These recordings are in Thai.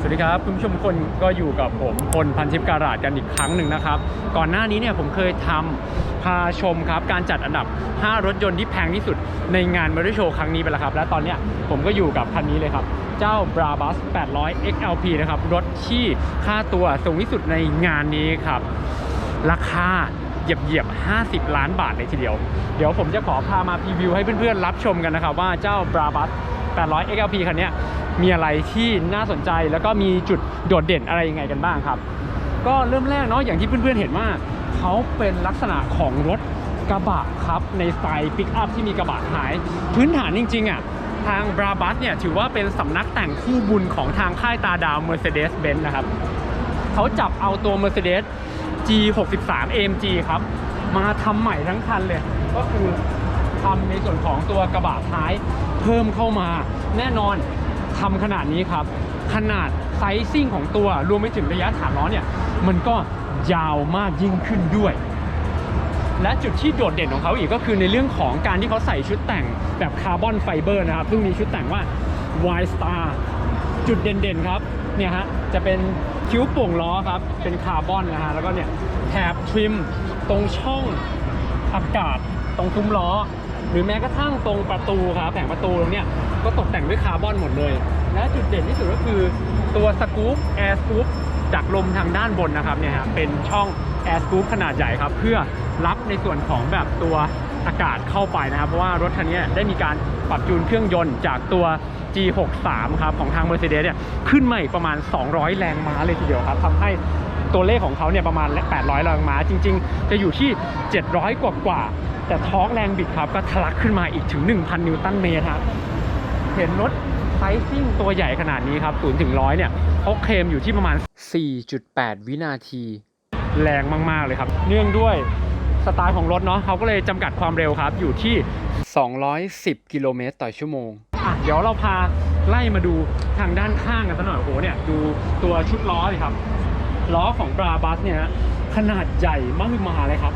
สวัสดีครับคุณผู้ชมทุกคนก็อยู่กับผมพลพันทิพย์การาดกันอีกครั้งหนึ่งนะครับ ก่อนหน้านี้เนี่ยผมเคยทำพาชมครับ การจัดอันดับ 5 รถยนต์ที่แพงที่สุดในงานมอเตอร์โชว์ครั้งนี้ไปแล้วครับ และตอนเนี้ยผมก็อยู่กับคันนี้เลยครับ เจ้า Brabus 800 XLP นะครับ รถที่ค่าตัวสูงที่สุดในงานนี้ครับ ราคาเหยียบเหยียบๆ50 ล้านบาทเลยทีเดียว เดี๋ยวผมจะขอพามาพรีวิวให้เพื่อนๆรับชมกันนะครับว่าเจ้า Brabus 800 XLP คันนี้มีอะไรที่น่าสนใจแล้วก็มีจุดโดดเด่นอะไรยังไงกันบ้างครับ ก็เริ่มแรกเนาะอย่างที่เพื่อนๆเห็นว่าเขาเป็นลักษณะของรถกระบะครับในสไตล์ปิกอัพที่มีกระบะท้าย พื้นฐานจริงๆอะทาง Brabus เนี่ยถือว่าเป็นสำนักแต่งคู่บุญของทางค่ายตาดาว Mercedes-Benz นะครับเขาจับเอาตัว Mercedes G63 AMG ครับ มาทำใหม่ทั้งคันเลย ก็คือ ทำในส่วนของตัวกระบะท้ายเพิ่มเข้ามา แน่นอนทำขนาดนี้ครับ ขนาดไซซิ่งของตัวรวมไปถึงระยะฐานล้อเนี่ย มันก็ยาวมากยิ่งขึ้นด้วย และจุดที่โดดเด่นของเขาอีกก็คือในเรื่องของการที่เขาใส่ชุดแต่งแบบคาร์บอนไฟเบอร์นะครับซึ่งมีชุดแต่งว่า Y Star จุดเด่นๆครับเนี่ยฮะจะเป็นคิ้วโป่งล้อครับ เป็นคาร์บอนนะฮะแล้วก็เนี่ยแถบทริมตรงช่องอากาศตรงซุ้มล้อ หรือแม้กระทั่งตรงประตูครับแผงประตูตรงเนี้ยก็ตกแต่งด้วยคาร์บอนหมดเลย และจุดเด่นที่สุดก็คือตัวสกู๊ปแอร์สกู๊ปจากลมทางด้านบนนะครับเนี่ยฮะเป็นช่องแอร์สกู๊ปขนาดใหญ่ครับ เพื่อรับในส่วนของแบบตัวอากาศเข้าไปนะครับ เพราะว่ารถคันนี้ได้มีการปรับจูนเครื่องยนต์จากตัว G63 ครับของทาง Mercedes เนี่ยขึ้นมาอีกประมาณ 200 แรงม้าเลยทีเดียวครับทำให้ตัวเลขของเขาเนี่ยประมาณ 800 แรงม้าจริง ๆ จะอยู่ที่ 700 กว่ากว่า แต่ท้องแรงบิดครับก็ทะลักขึ้นมาอีกถึง 1,000 นิวตันเมตรครับเห็นรถไซซิ่งตัวใหญ่ขนาดนี้ครับ0ถึง100 เนี่ยเขาเคลมอยู่ที่ประมาณ 4.8 วินาที แรงมาก ๆ เลยครับ เนื่องด้วยสไตล์ของรถเนาะเขาก็เลยจำกัดความเร็วครับ อยู่ที่ 210 กิโลเมตรต่อชั่วโมงอะเดี๋ยวเราพาไล่มาดูทางด้านข้างกันสักหน่อยโอ้โหเนี่ยดูตัวชุดล้อเลยครับ ล้อของบราบัสเนี่ยขนาดใหญ่มากมายเลยครับ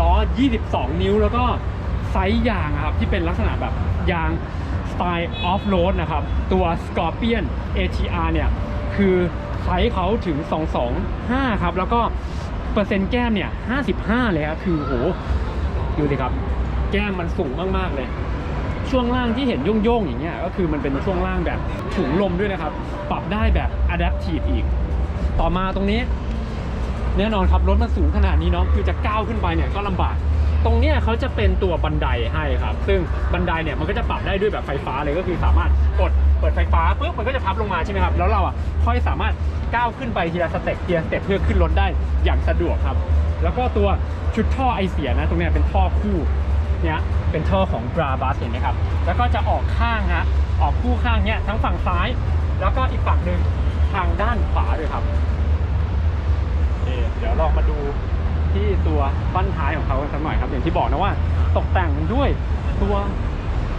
ล้อ 22 นิ้ว แล้วก็ไซส์ยางครับ ที่เป็นลักษณะแบบยางสไตล์ออฟโรดนะครับ ตัว Scorpion ATR เนี่ย คือไซส์เขาถึง 225 ครับ แล้วก็เปอร์เซ็นต์แก้มเนี่ย 55 เลยครับคือโหดูดิครับ แก้มมันสูงมาก ๆ เลย ช่วงล่างที่เห็นโย่งๆ อย่างเงี้ยก็คือมันเป็นช่วงล่างแบบถุงลมด้วยนะครับ ปรับได้แบบ adaptive อีก ต่อมาตรงนี้ แน่นอนครับรถมันสูงขนาดนี้เนาะคือจะก้าวขึ้นไปเนี่ยก็ลำบาก ตรงเนี้ยเขาจะเป็นตัวบันไดให้ครับ ซึ่งบันไดเนี่ยมันก็จะปรับได้ด้วยแบบไฟฟ้าเลยก็คือสามารถกดเปิดไฟฟ้าปุ๊บมันก็จะพับลงมาใช่ไหมครับแล้วเราอะค่อยสามารถก้าวขึ้นไปทีละสเต็ปทีละสเต็ปเพื่อขึ้นรถได้อย่างสะดวกครับ แล้วก็ตัวชุดท่อไอเสียนะตรงเนี้ยเป็นท่อคู่เนี่ยเป็นท่อของ b r a b u s เห็นไหมครับแล้วก็จะออกข้างฮะออกคู่ข้างเนี่ยทั้งฝั่งซ้าย แล้วก็อีกฝั่งหนึ่งทางด้านขวาด้วยครับ เดี๋ยวลองมาดูที่ตัวบั้นท้ายของเขาสักหน่อยครับ อย่างที่บอกนะว่า ตกแต่งด้วยตัว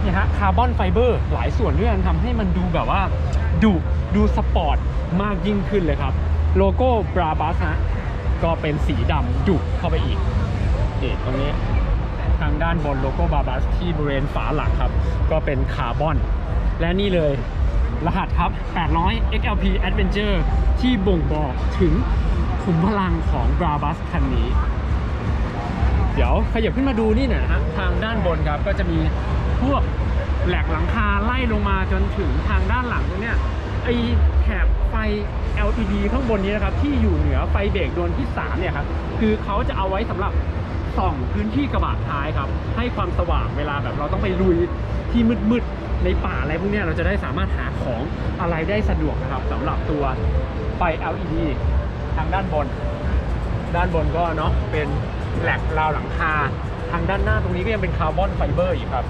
นี่ฮะคาร์บอนไฟเบอร์หลายส่วนด้วยกันทำให้มันดูแบบว่าดุดูสปอร์ตมากยิ่งขึ้นเลยครับ โลโก้บราบัสฮะก็เป็นสีดำดุเข้าไปอีกนี่ตรงนี้ทางด้านบนโลโก้บราบัสที่บริเวณฝาหลังครับ ก็เป็นคาร์บอน และนี่เลยรหัสครับ 800 XLP Adventure ที่บ่งบอกถึงุมพลังของ Brabus คันนี้ เดี๋ยวขยับขึ้นมาดูนี่หน่อยนะฮะทางด้านบนครับก็จะมีพวกแหลกหลังคาไล่ลงมาจนถึงทางด้านหลังตรงเนี้ยไอแถบไฟ LED ข้างบนนี้นะครับ ที่อยู่เหนือไฟเบรกโดวงที่ 3 เนี่ยครับ คือเขาจะเอาไว้สำหรับส่องพื้นที่กระบะท้ายครับ ให้ความสว่างเวลาแบบเราต้องไปลุยที่มืดๆ ในป่าอะไรพวกเนี้ยเราจะได้สามารถหาของอะไรได้สะดวกนะครับสำหรับตัวไฟ LED ทางด้านบน ด้านบนก็เนาะเป็นแหลกราวหลังคา ทางด้านหน้าตรงนี้ก็ยังเป็นคาร์บอนไฟเบอร์อีกครับ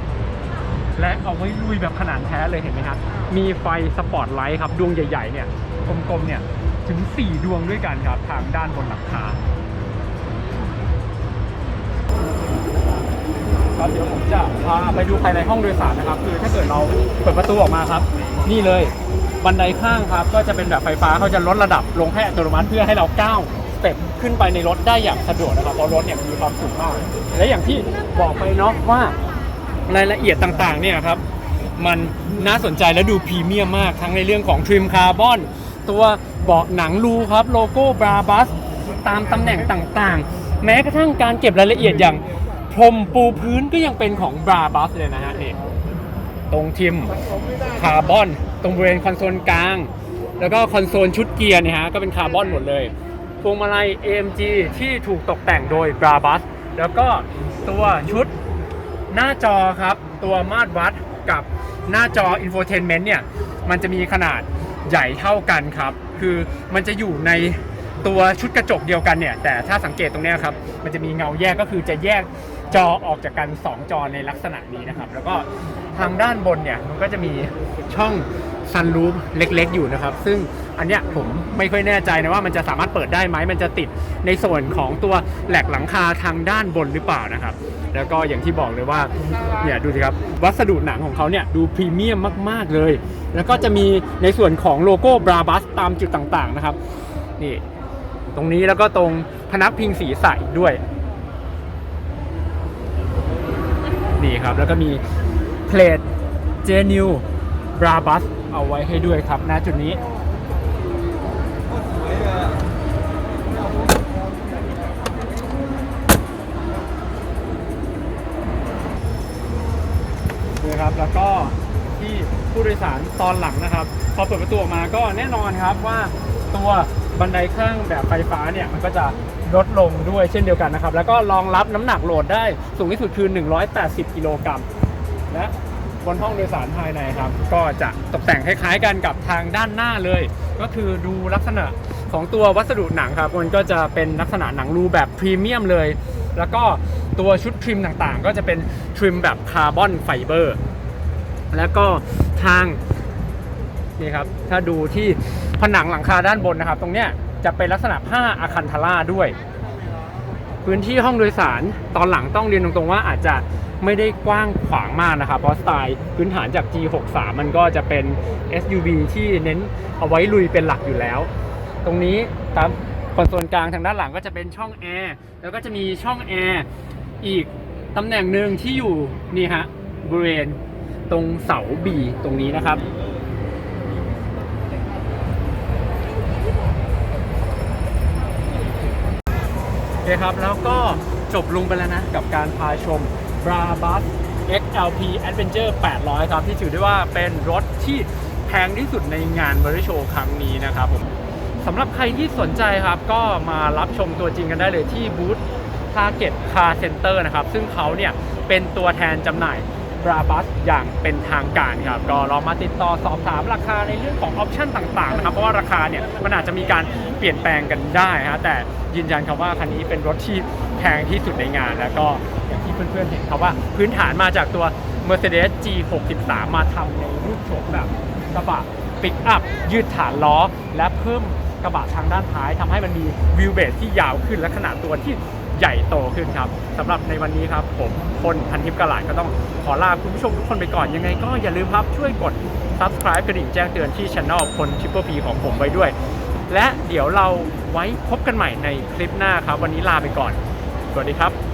และเอาไว้ลุยแบบขนาดแท้เลยเห็นไหมครับมีไฟสปอตไลท์ครับดวงใหญ่ๆเนี่ยกลมๆเนี่ยถึง 4 ดวงด้วยกันครับทางด้านบนหลังคาครับเดี๋ยวผมจะพาไปดูภายในห้องโดยสารนะครับ คือถ้าเกิดเราเปิดประตูออกมาครับ นี่เลย บันไดข้างครับ ก็จะเป็นแบบไฟฟ้าเขาจะลดระดับลงให้อัตโนมัติเพื่อให้เราก้าวสเต็ปขึ้นไปในรถได้อย่างสะดวกนะครับเพราะรถเนี่ยมีความสูงมาก และอย่างที่บอกไปเนาะว่ารายละเอียดต่างๆเนี่ยครับมันน่าสนใจและดูพรีเมียมมากทั้งในเรื่องของทริมคาร์บอนตัวเบาะหนังรูครับโลโก้บราบัสตามตำแหน่งต่างๆ แม้กระทั่งการเก็บรายละเอียดอย่างพรมปูพื้นก็ยังเป็นของบราบัสเลยนะฮะเนี่ ตรงทิมคาร์บอน ตรงบริเวณคอนโซลกลาง แล้วก็คอนโซลชุดเกียร์เนี่ยฮะก็เป็นคาร์บอนหมดเลยพวงมาลัย AMG ที่ถูกตกแต่งโดยบราบัสแล้วก็ตัวชุดหน้าจอครับ ตัวมาตรวัดกับหน้าจอ infotainment เนี่ย มันจะมีขนาดใหญ่เท่ากันครับ คือมันจะอยู่ในตัวชุดกระจกเดียวกันเนี่ย แต่ถ้าสังเกตตรงนี้ครับ มันจะมีเงาแยกก็คือจะแยกจอออกจากกัน 2 จอในลักษณะนี้นะครับ แล้วก็ ทางด้านบนเนี่ยมันก็จะมีช่องซันรูฟเล็กๆ อยู่นะครับ ซึ่งอันเนี้ยผมไม่ค่อยแน่ใจนะว่ามันจะสามารถเปิดได้ไหมมันจะติดในส่วนของตัวแหลกหลังคาทางด้านบนหรือเปล่านะครับ แล้วก็อย่างที่บอกเลยว่าเนี่ยดูสิครับวัสดุหนังของเขาเนี่ยดูพรีเมียมมากๆเลย แล้วก็จะมีในส่วนของโลโก้บราบัสตามจุดต่างๆนะครับนี่ตรงนี้แล้วก็ตรงพนักพิงสีใสด้วยนี่ครับแล้วก็มี เพลทเจนิวบราบัสเอาไว้ให้ด้วยครับณจุดนี้นะครับแล้วก็ที่ผู้โดยสารตอนหลังนะครับ พอเปิดประตูออกมาก็แน่นอนครับว่าตัวบันไดข้างแบบไฟฟ้าเนี่ยมันก็จะลดลงด้วยเช่นเดียวกันนะครับ แล้วก็รองรับน้ำหนักโหลดได้สูงที่สุดคือ 180 กิโลกรัม และบนห้องโดยสารภายในครับ ก็จะตกแต่งคล้ายๆกันกับทางด้านหน้าเลย ก็คือดูลักษณะของตัววัสดุหนังครับ มันก็จะเป็นลักษณะหนังรูแบบพรีเมียมเลย แล้วก็ตัวชุดทริมต่างๆ ก็จะเป็นทริมแบบคาร์บอนไฟเบอร์ แล้วก็ทางนี่ครับ ถ้าดูที่ผนังหลังคาด้านบนนะครับ ตรงเนี้ยจะเป็นลักษณะผ้าอะคันทาร่าด้วย พื้นที่ห้องโดยสารตอนหลังต้องเรียนตรงๆว่าอาจจะ ไม่ได้กว้างขวางมากนะครับ เพราะสไตล์พื้นฐานจาก G63 มันก็จะเป็น SUV ที่เน้นเอาไว้ลุยเป็นหลักอยู่แล้ว ตรงนี้ครับคอนโซลกลางทางด้านหลังก็จะเป็นช่องแอร์แล้วก็จะมีช่องแอร์อีกตำแหน่งหนึ่งที่อยู่นี่ฮะบริเวณตรงเสาบีตรงนี้นะครับ โอเคครับแล้วก็ จบลงไปแล้วนะ กับการพาชม b r a b u s XLP Adventure 800 ครับ ที่ถือได้ว่าเป็นรถที่แพงที่สุดในงานบริโชว์ครั้งนี้นะครับผมสำหรับใครที่สนใจครับก็มารับชมตัวจริงกันได้เลยที่บูธ Target Car Center นะครับ ซึ่งเขาเนี่ยเป็นตัวแทนจำหน่ายบราบัสอย่างเป็นทางการครับ ก็ลองมาติดต่อสอบถามราคาในเรื่องของออปชันต่างๆนะครับ เพราะว่าราคาเนี่ยมันอาจจะมีการเปลี่ยนแปลงกันได้ฮะแต่ยืนยันครับว่าคันนี้เป็นรถที่ แพงที่สุดในงาน แล้วก็อย่างที่เพื่อนๆเห็นครับว่าพื้นฐานมาจากตัว Mercedes G63 มาทำในรูปโฉมแบบกระบะปิกอัพยืดฐานล้อ และเพิ่มกระบะทางด้านท้ายทำให้มันมีวิวเบสที่ยาวขึ้นและขนาดตัวที่ใหญ่โตขึ้นครับสำหรับในวันนี้ครับ ผมคนพันทิพย์กระหลาดก็ต้องขอลาคุณผู้ชมทุกคนไปก่อนยังไงก็อย่าลืมครับช่วยกด subscribe กระดิ่งแจ้งเตือนที่ channel คนทิปเปอร์พีของผมไว้ด้วย และเดี๋ยวเราไว้พบกันใหม่ในคลิปหน้าครับ วันนี้ลาไปก่อน สวัสดีครับ